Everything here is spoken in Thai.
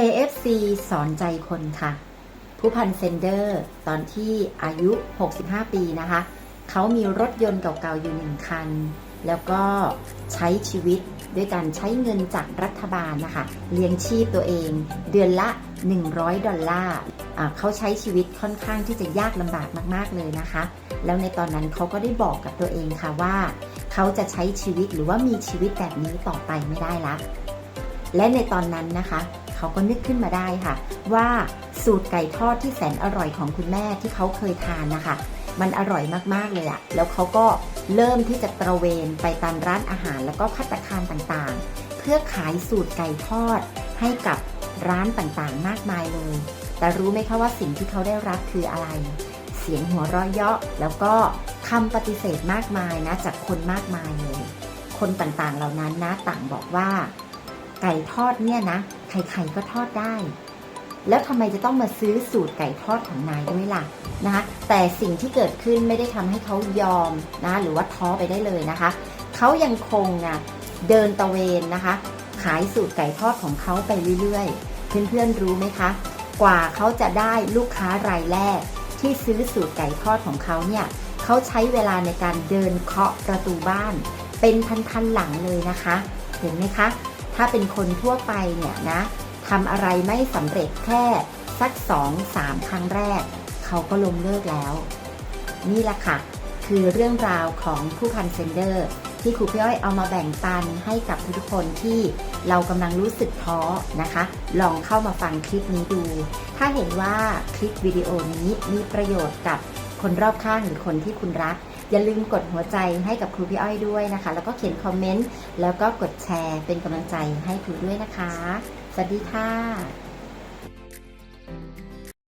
KFC สอนใจคนค่ะ ผู้พันเซนเดอร์ ตอนที่อายุ 65 ปีนะคะ เขามีรถยนต์เก่าๆ อยู่หนึ่งคัน แล้วก็ใช้ชีวิตด้วยการใช้เงินจากรัฐบาลนะคะ เลี้ยงชีพตัวเอง เดือนละ 100 ดอลลาร์เขาใช้ชีวิตค่อนข้างที่จะยากลำบากมากๆเลยนะคะ แล้วในตอนนั้นเขาก็ได้บอกกับตัวเองค่ะว่า เขาจะใช้ชีวิตหรือว่ามีชีวิตแบบนี้ต่อไปไม่ได้ละและในตอนนั้นนะคะ เขาก็นึกขึ้นมาได้ค่ะ ว่าสูตรไก่ทอดที่แสนอร่อยของคุณแม่ที่เขาเคยทานนะคะ มันอร่อยมากๆเลยอะแล้วเขาก็เริ่มที่จะตระเวนไปตามร้านอาหารแล้วก็พัตาคารต่างๆ เพื่อขายสูตรไก่ทอดให้กับร้านต่างๆ มากมายเลย แต่รู้ไหมคะว่าสิ่งที่เขาได้รับคืออะไร เสียงหัวเราะเยาะแล้วก็คำปฏิเสธมากมายนะจากคนมากมายเลย คนต่างๆเหล่านั้นนะต่างบอกว่า ไก่ทอดเนี่ยนะใครๆก็ทอดได้ แล้วทำไมจะต้องมาซื้อสูตรไก่ทอดของนายด้วยล่ะนะคะแต่สิ่งที่เกิดขึ้นไม่ได้ทำให้เขายอมนะหรือว่าท้อไปได้เลยนะคะ เขายังคงนะเดินตะเวนนะคะ ขายสูตรไก่ทอดของเขาไปเรื่อยๆ เพื่อนๆรู้ไหมคะ กว่าเขาจะได้ลูกค้ารายแรก ที่ซื้อสูตรไก่ทอดของเขาเนี่ยเขาใช้เวลาในการเดินเคาะประตูบ้าน เป็นพันๆหลังเลยนะคะ เห็นไหมคะ ถ้าเป็นคนทั่วไปเนี่ยนะทำอะไรไม่สำเร็จแค่สักสองสามครั้งแรก เขาก็ล้มเลิกแล้ว นี่แหละค่ะ คือเรื่องราวของผู้พันเซนเดอร์ที่ครูพี่อ้อยเอามาแบ่งปันให้กับทุกคนที่เรากำลังรู้สึกท้อนะคะ ลองเข้ามาฟังคลิปนี้ดู ถ้าเห็นว่าคลิปวิดีโอนี้มีประโยชน์กับคนรอบข้างหรือคนที่คุณรัก อย่าลืมกดหัวใจให้กับครูพี่อ้อยด้วยนะคะ แล้วก็เขียนคอมเมนต์แล้วก็กดแชร์เป็นกำลังใจให้ครูด้วยนะคะ สวัสดีค่ะ